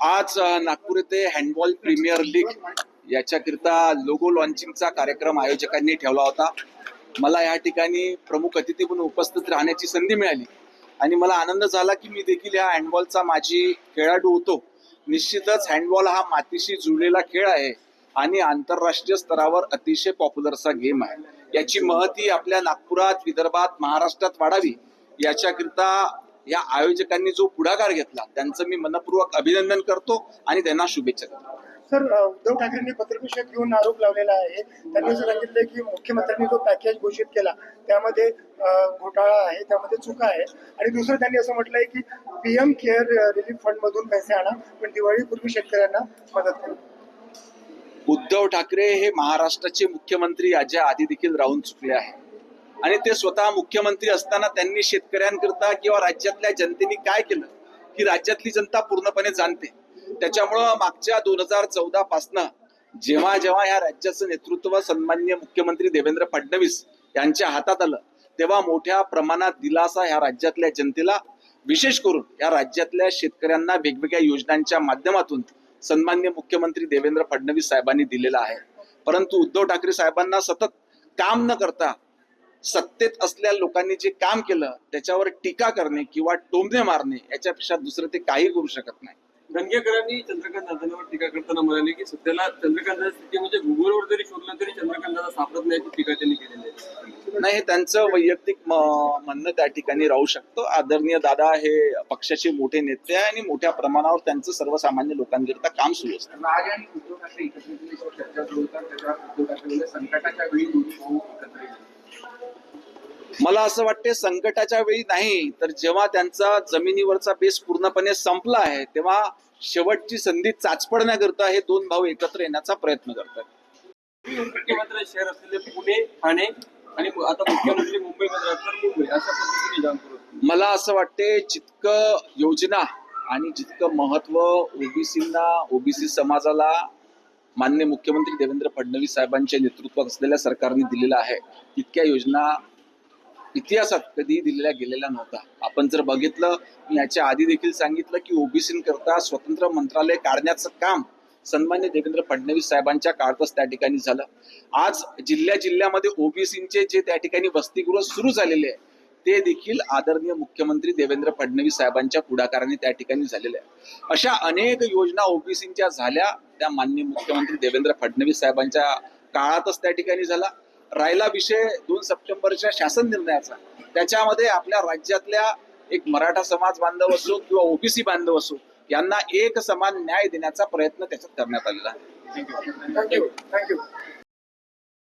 आज नागपूर येथे handball premier league याच्याकरिता लोगो लॉन्चिंगचा कार्यक्रम आयोजकांनी ठेवला होता. मला या ठिकाणी प्रमुख अतिथी म्हणून उपस्थित राहण्याची संधी मिळाली. आणि मला आनंद झाला की मी देखील ह्या हँडबॉलचा माझी खेळाडू होतो. निश्चितच हँडबॉल हा मातीशी जुळलेला खेळ आहे आणि आंतरराष्ट्रीय स्तरावर अतिशय पॉप्युलरचा गेम आहे. याची महती आपल्या नागपुरात विदर्भात महाराष्ट्रात वाढावी याच्याकरिता या आयोजकांनी जो पुढाकार घेतला त्यांचं मी मनपूर्वक अभिनंदन करतो आणि त्यांना शुभेच्छा देतो. सर उद्धव ठाकरेंनी पत्रपरिषद घेऊन आरोप लावलेला आहे. त्यांनी सांगितलं की मुख्यमंत्र्यांनी जो पॅकेज घोषित केला त्यामध्ये घोटाळा आहे त्यामध्ये चुका आहे. आणि दुसरं त्यांनी असं म्हटलंय की पीएम केअर रिलीफ फंड मधून पैसे आणा पण दिवाळीपूर्वी शेतकऱ्यांना मदत करा. उद्धव ठाकरे हे महाराष्ट्राचे मुख्यमंत्री याच्या आधी देखील राहून चुकले आहे आणि ते स्वतः मुख्यमंत्री असताना त्यांनी शेतकऱ्यांकरता किंवा राज्यातल्या जनतेने काय केलं ही राज्यातली जनता पूर्णपणे जाणते. त्याच्यामुळं मागच्या दोन हजार चौदा पासनं जेव्हा जेव्हा या राज्याचं नेतृत्व सन्मान्य मुख्यमंत्री देवेंद्र फडणवीस यांच्या हातात आलं तेव्हा मोठ्या प्रमाणात दिलासा ह्या राज्यातल्या जनतेला विशेष करून या राज्यातल्या शेतकऱ्यांना वेगवेगळ्या योजनांच्या माध्यमातून सन्मान्य मुख्यमंत्री देवेंद्र फडणवीस साहेबांनी दिलेला आहे. परंतु उद्धव ठाकरे साहेबांना सतत काम न करता सत्तेत असलेल्या लोकांनी जे काम केलं त्याच्यावर टीका करणे किंवा टोमणे मारणे याच्यापेक्षा दुसरं ते काही करू शकत नाही. धनगेकरांनी चंद्रकांत दादांवर टीका करताना म्हणाले की सध्याला चंद्रकांत स्थिती म्हणजे गुगलवर जरी शोधलं तरी चंद्रकांत दादा सापडत नाही अशी टीका त्यांनी केलेली आहे. नाही हे त्यांचं वैयक्तिक म्हणणं त्या ठिकाणी राहू शकतं. आदरणीय दादा हे पक्षाचे मोठे नेते आहे आणि मोठ्या प्रमाणावर त्यांचं सर्वसामान्य लोकांकरिता काम सुरू असतं. राज आणि उद्धव ठाकरे एकत्रित येण्याची चर्चा मला असं वाटते संकटाच्या वेळी नाही तर जेव्हा त्यांचा जमिनीवरचा बेस पूर्णपणे संपला आहे तेव्हा शेवटची संधी चाचपडण्याकरता हे दोन भाऊ एकत्र येण्याचा प्रयत्न करतात. मुख्यमंत्री शहर असलेले पुणे ठाणे आणि आता मुख्यमंत्री मुंबई अशा पद्धतीने मला असं वाटते जितकं योजना आणि जितकं महत्त्व ओबीसींना ओबीसी समाजाला मान्य मुख्यमंत्री देवेंद्र फडणवीस साहेबांच्या नेतृत्वात असलेल्या सरकारने दिलेलं आहे तितक्या योजना इतिहासात कधीही दिलेला गेलेला नव्हता आपण जर बघितलं मी याच्या आधी देखील सांगितलं की ओबीसींकरता स्वतंत्र मंत्रालय काढण्याचं काम सन्मान्य देवेंद्र फडणवीस साहेबांच्या काळातच त्या ठिकाणी झालं. आज जिल्ह्या जिल्ह्यामध्ये ओबीसींचे जे त्या ठिकाणी वसतिगृह सुरू झालेले आहे ते देखील आदरणीय मुख्यमंत्री देवेंद्र फडणवीस साहेबांच्या पुढाकाराने त्या ठिकाणी झालेल्या आहे. अशा अनेक योजना ओबीसींच्या झाल्या. त्या माननीय मुख्यमंत्री देवेंद्र फडणवीस साहेबांच्या काळातच त्या ठिकाणी झाला. राहिला विषय दोन सप्टेंबरच्या शासन निर्णयाचा. त्याच्यामध्ये आपल्या राज्यातल्या एक मराठा समाज बांधव असो किंवा ओबीसी बांधव असो यांना एक समान न्याय देण्याचा प्रयत्न त्याच्यात करण्यात आलेला आहे. Thank you thank you